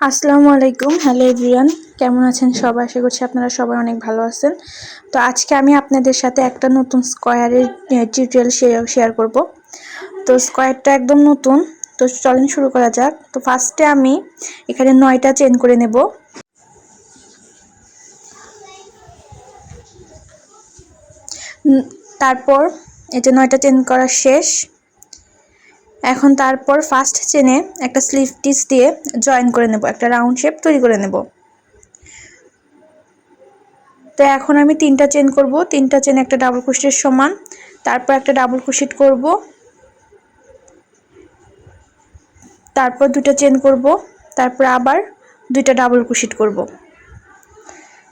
আসসালামু আলাইকুম। Hello everyone কেমন আছেন সবাই? আশা করছি আপনারা সবাই অনেক ভালো আছেন। তো আজকে আমি আপনাদের সাথে একটা নতুন স্কোয়ারের টিউটোরিয়াল শেয়ার করব। তো স্কোয়ারটা একদম নতুন। তো চলেন শুরু করা যাক। তো ফার্স্টে আমি এখানে নয়টা চেন করে নেব। তারপর এই যে নয়টা চেন করা শেষ। এখন তারপর ফার্স্ট চেনে একটা স্লিভ টিস দিয়ে জয়েন করে নেব, একটা রাউন্ড শেপ তৈরি করে নেব। তো এখন আমি তিনটা চেন করব, তিনটা চেন একটা ডাবল ক্রোশেটের সমান, তারপর একটা ডাবল ক্রোশেট করব। তারপর দুটো চেন করব, তারপর আবার দুইটা ডাবল ক্রোশেট করব।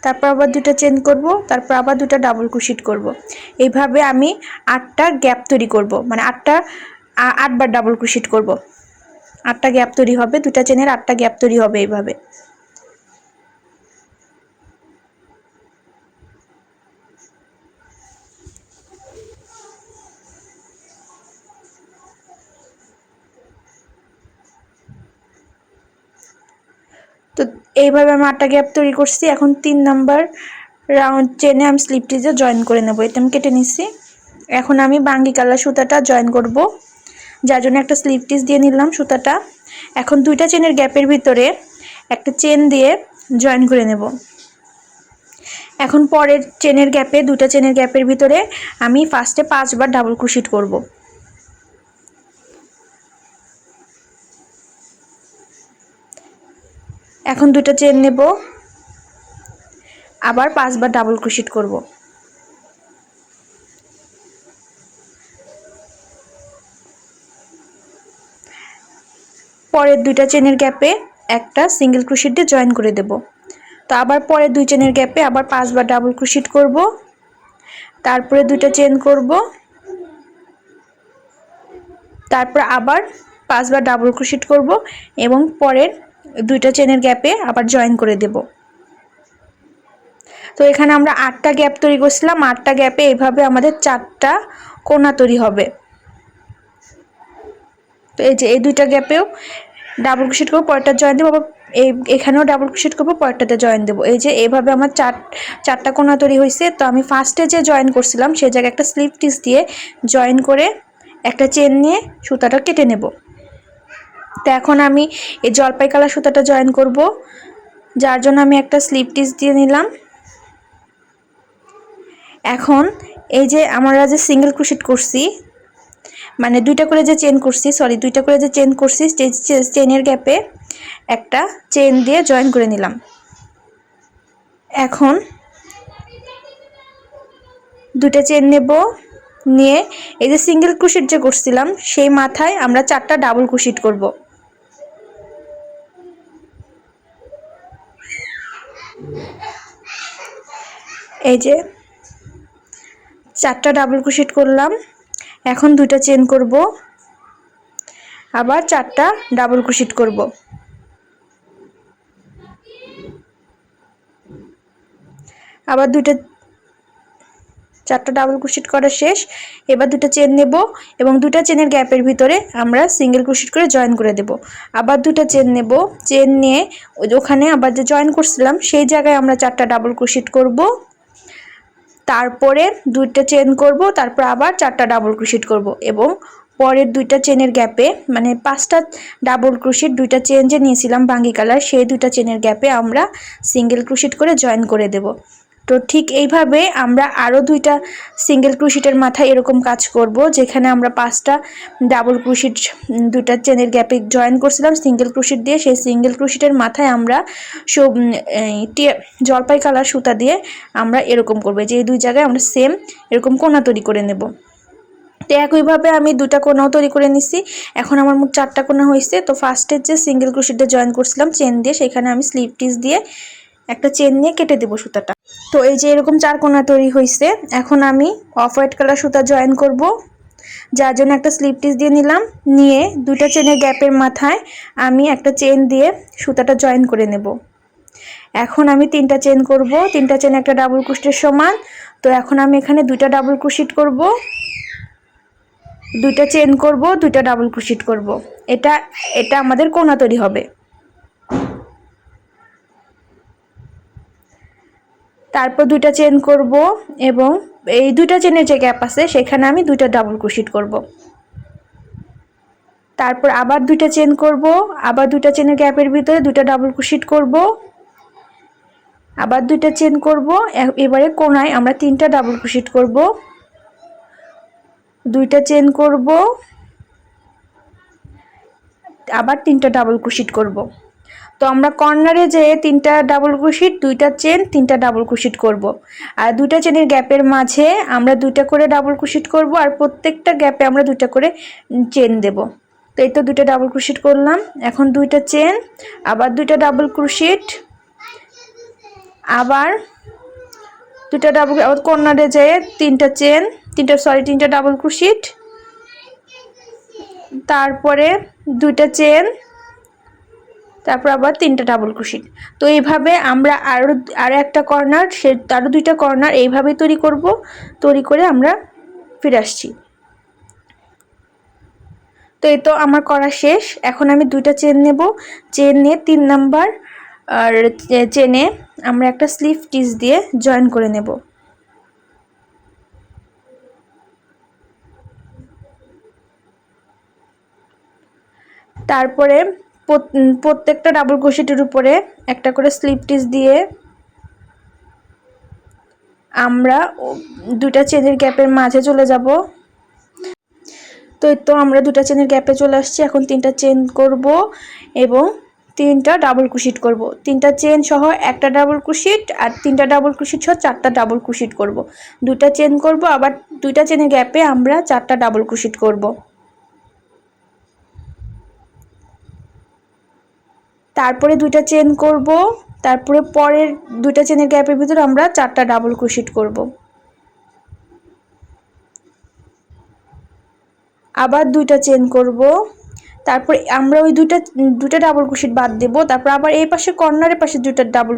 তারপর আবার দুটো চেন করব, তারপর আবার দুটো ডাবল ক্রোশেট করব। এইভাবে আমি আটটা গ্যাপ তৈরি করব মানে আটটা আটবার ডাবল ক্রোশেট করব। আটটা গ্যাপ তৈরি হবে দুটা চেনের আটটা গ্যাপ তৈরি হবে এইভাবে। তো এইভাবে আমি আটটা গ্যাপ তৈরি করছি। এখন তিন নাম্বার রাউন্ড চেনে আমি স্লিপটিজে জয়েন করে নেব। এটা আমি কেটে নিচ্ছি এখন আমি বাঙ্গি কালার সুতাটা জয়েন করব। যার জন্য একটা স্লিপ টিস দিয়ে নিলাম সুতাটা। এখন দুইটা চেনের গ্যাপের ভিতরে একটা চেন দিয়ে জয়েন করে নেব। এখন পরের চেনের গ্যাপে দুটা চেনের গ্যাপের ভিতরে আমি ফার্স্টে পাঁচবার ডাবল ক্রুশিট করব। এখন দুটা চেন নেব। আবার পাঁচবার ডাবল ক্রুশিট করব। পরের দুইটা চেনের গ্যাপে একটা সিঙ্গেল ক্রুশিট দিয়ে জয়েন করে দেব। তো আবার পরের দুই চেনের গ্যাপে আবার পাঁচবার ডাবল ক্রুশিট করব। তারপরে দুইটা চেন করব। তারপর আবার পাঁচবার ডাবল ক্রুশিট করব এবং পরের দুইটা চেনের গ্যাপে আবার জয়েন করে দেব। তো এখানে আমরা আটটা গ্যাপ তৈরি করছিলাম। আটটা গ্যাপে এইভাবে আমাদের চারটা কোনা তৈরি হবে। তো এই যে, এই দুইটা গ্যাপেও ডাবল ক্রোশেট করব, পরেরটা জয়েন দেবো এই, এখানেও ডাবল ক্রোশেট করব, পরেরটাতে জয়েন দেবো। এই যে এইভাবে আমার চার, চারটা কোনা তৈরি হয়েছে, তো আমি ফার্স্টে যে জয়েন করছিলাম সেই জায়গায় একটা স্লিপ টিস দিয়ে জয়েন করে একটা চেন নিয়ে সুতাটা কেটে নেব। তো এখন আমি এই জলপাই কালার সুতাটা জয়েন করব, যার জন্য আমি একটা স্লিপ টিস দিয়ে নিলাম। এখন এই যে আমরা যে সিঙ্গেল ক্রোশেট করছি মানে দুইটা করে যে চেন করছি সরি দুইটা করে যে চেন করছি চেনের গ্যাপে একটা চেন দিয়ে জয়েন করে নিলাম। এখন দুটা চেন নেব, নিয়ে এই যে সিঙ্গেল ক্রুশিট যে করছিলাম, সেই মাথায় আমরা চারটা ডাবল ক্রুশিট করব। এই যে চারটা ডাবল ক্রুশিট করলাম। এখন দুইটা চেন করব। আবার চারটা ডাবল ক্রোশেট করব। আবার দুইটা, চারটা ডাবল ক্রোশেট করা শেষ। এবার দুটো চেন নেব এবং দুটা চেনের গ্যাপের ভিতরে আমরা সিঙ্গেল ক্রোশেট করে জয়েন করে দেব। আবার দুটো চেন নেব। চেন নিয়ে ওখানে আবার যে জয়েন করছিলাম, সেই জায়গায় আমরা চারটা ডাবল ক্রোশেট করব। তারপরে দুইটা চেন করব, তারপর আবার চারটা ডাবল ক্রোশেট করব এবং পরের দুইটা চেনের গ্যাপে মানে পাঁচটা ডাবল ক্রোশেট দুইটা চেন যে নিয়েছিলাম বাঙ্গি কালার সেই দুইটা চেনের গ্যাপে আমরা সিঙ্গেল ক্রোশেট করে জয়েন করে দেব। তো ঠিক এইভাবে আমরা আরও দুইটা সিঙ্গেল ক্রুশিটের মাথায় এরকম কাজ করব, যেখানে আমরা পাঁচটা ডাবল ক্রুশিট দুইটা চেনের গ্যাপে জয়েন করছিলাম সিঙ্গেল ক্রুশিট দিয়ে। সেই সিঙ্গেল ক্রুশিটের মাথায় আমরা সব জলপাই কালার সুতা দিয়ে আমরা এরকম করব, যে এই দুই জায়গায় আমরা সেম এরকম কোনা তৈরি করে নেব। তো একইভাবে আমি দুটা কোনাও তৈরি করে নিছি। এখন আমার মোট চারটা কোনা হয়েছে তো ফার্স্টের যে সিঙ্গেল ক্রুশিটটা জয়েন করছিলাম চেন দিয়ে, সেখানে আমি স্লিপ টিস দিয়ে একটা চেন নিয়ে কেটে দেবো সুতাটা। তো এই যে এরকম চার কোনা তৈরি হয়েছে এখন আমি অফ হোয়াইট কালার সুতা জয়েন করব। যার জন্য একটা স্লিপ টিস দিয়ে নিলাম। নিয়ে দুটা চেনের গ্যাপের মাথায় আমি একটা চেন দিয়ে সুতাটা জয়েন করে নেব। এখন আমি তিনটা চেন করব। তিনটা চেন একটা ডাবল কুশিটের সমান। তো এখন আমি এখানে দুইটা ডাবল কুশিট করব। দুইটা চেন করব, দুইটা ডাবল কুশিট করব। এটা এটা আমাদের কোনা তৈরি হবে। তারপর দুইটা চেন করব এবং এই দুইটা চেনের যে গ্যাপ আছে, সেখানে আমি দুইটা ডাবল ক্রোশেট করব। তারপর আবার দুইটা চেন করব, আবার দুইটা চেনের গ্যাপের ভিতরে দুইটা ডাবল ক্রোশেট করব, আবার দুইটা চেন করব এবারে কোনায় আমরা তিনটা ডাবল ক্রোশেট করব, দুইটা চেন করব, আবার তিনটা ডাবল ক্রোশেট করব। তো আমরা কর্নারে যে তিনটা ডাবল ক্রোশেট দুইটা চেন তিনটা ডাবল ক্রোশেট করব। আর দুইটা চেনের গ্যাপের মাঝে আমরা দুইটা করে ডাবল ক্রোশেট করব আর প্রত্যেকটা গ্যাপে আমরা দুইটা করে চেন দেব। তো এই তো দুইটা ডাবল ক্রোশেট করলাম। এখন দুইটা চেন আবার দুইটা ডাবল ক্রোশেট আবার দুটা ডাবল কর্নারে যেয়ে তিনটা চেন তিনটা সরি তিনটা ডাবল ক্রোশেট তারপরে দুইটা চেন তারপর আবার তিনটা ডাবল ক্রোশেট তো এইভাবে আমরা আরও আরও একটা কর্নার সে আরও দুইটা কর্নার এইভাবেই তৈরি করব, তৈরি করে আমরা ফিরে আসছি। তো এই তো আমার করা শেষ। এখন আমি দুইটা চেন নেব। চেন নিয়ে তিন নাম্বার আর চেনে আমরা একটা স্লিভ টিচ দিয়ে জয়েন করে নেব। তারপরে প্রত্যেকটা ডাবল ক্রোশেটের উপরে একটা করে স্লিপ টিচ দিয়ে আমরা দুটা চেনের গ্যাপের মাঝে চলে যাব। তো তো আমরা দুটা চেনের গ্যাপে চলে আসছি, এখন তিনটা চেন করব এবং তিনটা ডাবল ক্রোশেট করব। তিনটা চেন সহ একটা ডাবল ক্রোশেট আর তিনটা ডাবল ক্রোশেট সহ চারটা ডাবল ক্রোশেট করব। দুটা চেন করব, আবার দুইটা চেনের গ্যাপে আমরা চারটা ডাবল ক্রোশেট করব। তারপরে দুইটা চেন করব, তারপরে পরের দুইটা চেনের গ্যাপের ভিতরে আমরা চারটা ডাবল ক্রোশেট করব। আবার দুইটা চেন করব, তারপর আমরা ওই দুইটা দুটা ডাবল ক্রোশেট বাদ দেব, তারপর আবার এই পাশে কর্নারের পাশে দুইটা ডাবল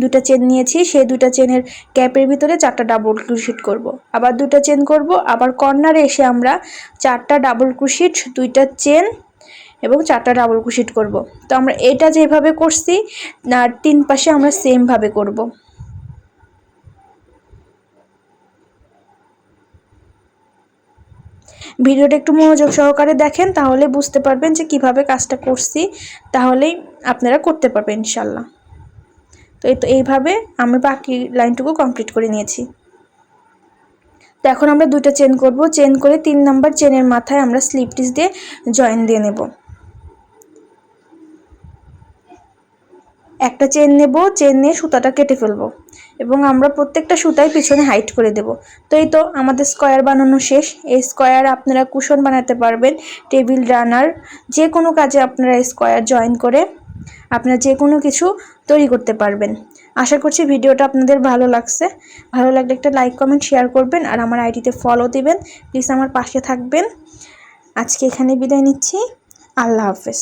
দুইটা চেন নিয়েছি, সেই দুইটা চেনের গ্যাপের ভিতরে চারটা ডাবল ক্রোশেট করব। আবার দুইটা চেন করব, আবার কর্নারে এসে আমরা চারটা ডাবল ক্রোশেট দুইটা চেন এবং চারটা ডাবল ক্রোশেট করব। তো আমরা এটা যেভাবে করছি, আর তিন পাশে আমরা সেমভাবে করব। ভিডিওটা একটু মনোযোগ সহকারে দেখেন, তাহলে বুঝতে পারবেন যে কীভাবে কাজটা করছি, তাহলেই আপনারা করতে পারবেন ইনশাল্লাহ তো এই তো এইভাবে আমি বাকি লাইনটুকু কমপ্লিট করে নিয়েছি। তো এখন আমরা দুটো চেন করব। চেন করে তিন নাম্বার চেনের মাথায় আমরা স্লিপ টিচ দিয়ে জয়েন দিয়ে নেব। একটা চেন নেব চেন নিয়ে সুতাটা কেটে ফেলব এবং আমরা প্রত্যেকটা সুতায় পিছনে হাইট করে দেব। তো এই তো আমাদের স্কোয়ার বানানো শেষ। এই স্কোয়ার আপনারা কুশন বানাতে পারবেন টেবিল রানার যে কোনো কাজে আপনারা স্কোয়ার জয়েন করে আপনারা যে কোনো কিছু তৈরি করতে পারবেন। আশা করছি ভিডিওটা আপনাদের ভালো লাগছে। ভালো লাগলে একটা লাইক কমেন্ট শেয়ার করবেন আর আমার আইডিতে ফলো দিবেন। প্লিজ আমার পাশে থাকবেন। আজকে এখানে বিদায় নিচ্ছি। আল্লাহ হাফেজ।